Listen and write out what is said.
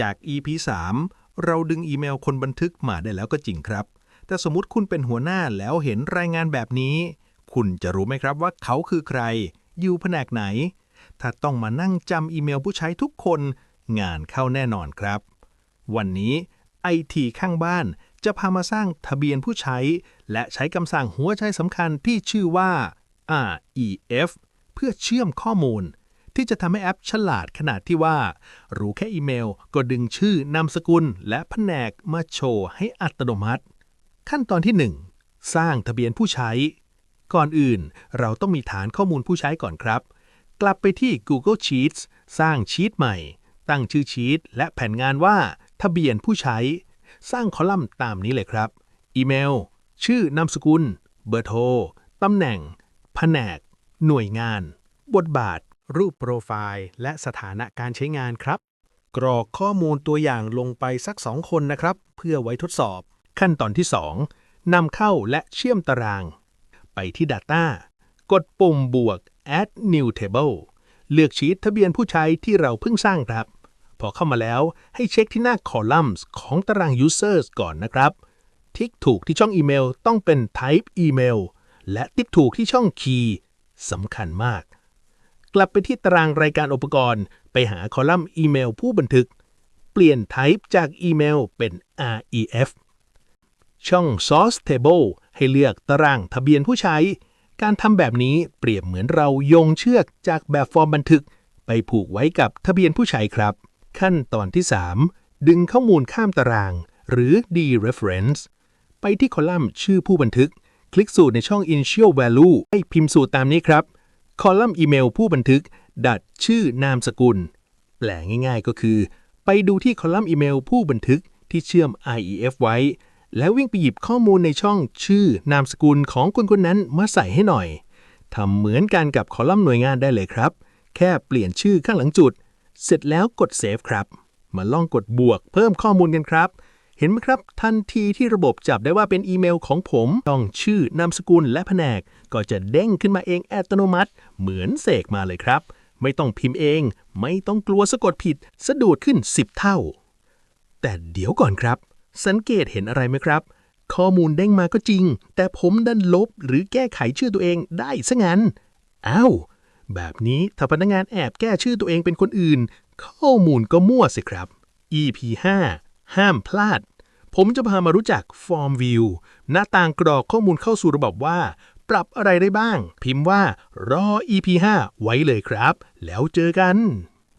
จาก EP 3 เราดึงอีเมลคนบันทึกมาได้แล้วก็จริงครับ แต่สมมติคุณเป็นหัวหน้าแล้วเห็นรายงานแบบนี้ คุณจะรู้ไหมครับว่าเขาคือใคร อยู่แผนกไหน ถ้าต้องมานั่งจำอีเมลผู้ใช้ทุกคน งานเข้าแน่นอนครับ วันนี้ไอทีข้างบ้านจะพามาสร้างทะเบียนผู้ใช้ และใช้คำสั่งหัวใจสำคัญที่ชื่อว่า REF เพื่อเชื่อมข้อมูล ที่จะทำให้แอปฉลาดขนาดที่ว่า รู้แค่อีเมลก็ดึงชื่อนามสกุล และแผนกมาโชว์ให้อัตโนมัติ ขั้นตอนที่ 1 สร้างทะเบียนผู้ใช้ ก่อนอื่น เราต้องมีฐานข้อมูลผู้ใช้ก่อนครับ กลับไปที่ Google Sheets สร้างชีตใหม่ ตั้งชื่อชีตและแผนงานว่า ทะเบียนผู้ใช้ สร้างคอลัมน์ตามนี้เลยครับ อีเมล ชื่อนามสกุล เบอร์โทรตำแหน่ง แผนก หน่วยงาน บทบาท รูปโปรไฟล์และสถานะการใช้งานครับ กรอกข้อมูลตัวอย่างลงไปสัก 2 คนนะครับ เพื่อไว้ทดสอบ ขั้นตอนที่ 2 นำเข้าและเชื่อมตาราง ไปที่ Data กดปุ่มบวก add new table เลือกชีตทะเบียนผู้ใช้ที่เราเพิ่งสร้างครับ พอเข้ามาแล้วให้เช็คที่หน้า columns ของตาราง users ก่อนนะครับ ทิกถูกที่ช่องอีเมลต้องเป็น type email และติ๊กถูกที่ช่อง key สำคัญมาก กลับไปที่ตารางรายการอุปกรณ์ ไปหาคอลัมน์อีเมลผู้บันทึก เปลี่ยน type จากอีเมลเป็น ref ช่อง source table ให้เลือกตารางทะเบียนผู้ใช้ การทำแบบนี้เปรียบเหมือนเราโยงเชือกจากแบบฟอร์มบันทึก ไปผูกไว้กับทะเบียนผู้ใช้ครับ ขั้นตอนที่ 3 ดึงข้อมูลข้ามตาราง หรือ dereference ไปที่คอลัมน์ชื่อผู้บันทึก คลิกสูตรในช่อง initial value ให้พิมพ์สูตรตามนี้ครับ คอลัมน์อีเมลผู้บันทึก ดัดชื่อนามสกุล แปลง่ายๆก็คือ ไปดูที่คอลัมน์อีเมลผู้บันทึกที่เชื่อม IEF ไว้ แล้ววิ่งไปหยิบข้อมูลในช่องชื่อนามสกุลของคนคนนั้นมาใส่ให้หน่อยทำเหมือนกันกับคอลัมน์หน่วยงานได้เลยครับ แค่เปลี่ยนชื่อข้างหลังจุด เสร็จแล้วกด Save ครับ มาลองกดบวกเพิ่มข้อมูลกันครับ เห็นไหมครับ ทันทีที่ระบบจับได้ว่าเป็นอีเมลของผมต้องชื่อนามสกุลและแผนก ก็จะเด้งขึ้นมาเองอัตโนมัติ เหมือนเสกมาเลยครับ ไม่ต้องพิมพ์เอง ไม่ต้องกลัวสะกดผิด สะดุดขึ้น 10 เท่า แต่เดี๋ยวก่อนครับ สังเกตเห็นอะไรไหมครับ ข้อมูลเด้งมาก็จริง แต่ผมดันลบหรือแก้ไขชื่อตัวเองได้ซะงั้นอ้าวแบบนี้ถ้าพนักงานแอบแก้ชื่อตัวเองเป็นคนอื่น ข้อมูลก็มั่วสิครับ EP 5 ห้ามพลาด ผมจะพามารู้จัก Form View หน้าต่างกรอกข้อมูลเข้าสู่ระบบว่า ปรับอะไรได้บ้าง พิมพ์ว่ารอ EP 5ไว้เลยครับ แล้วเจอกัน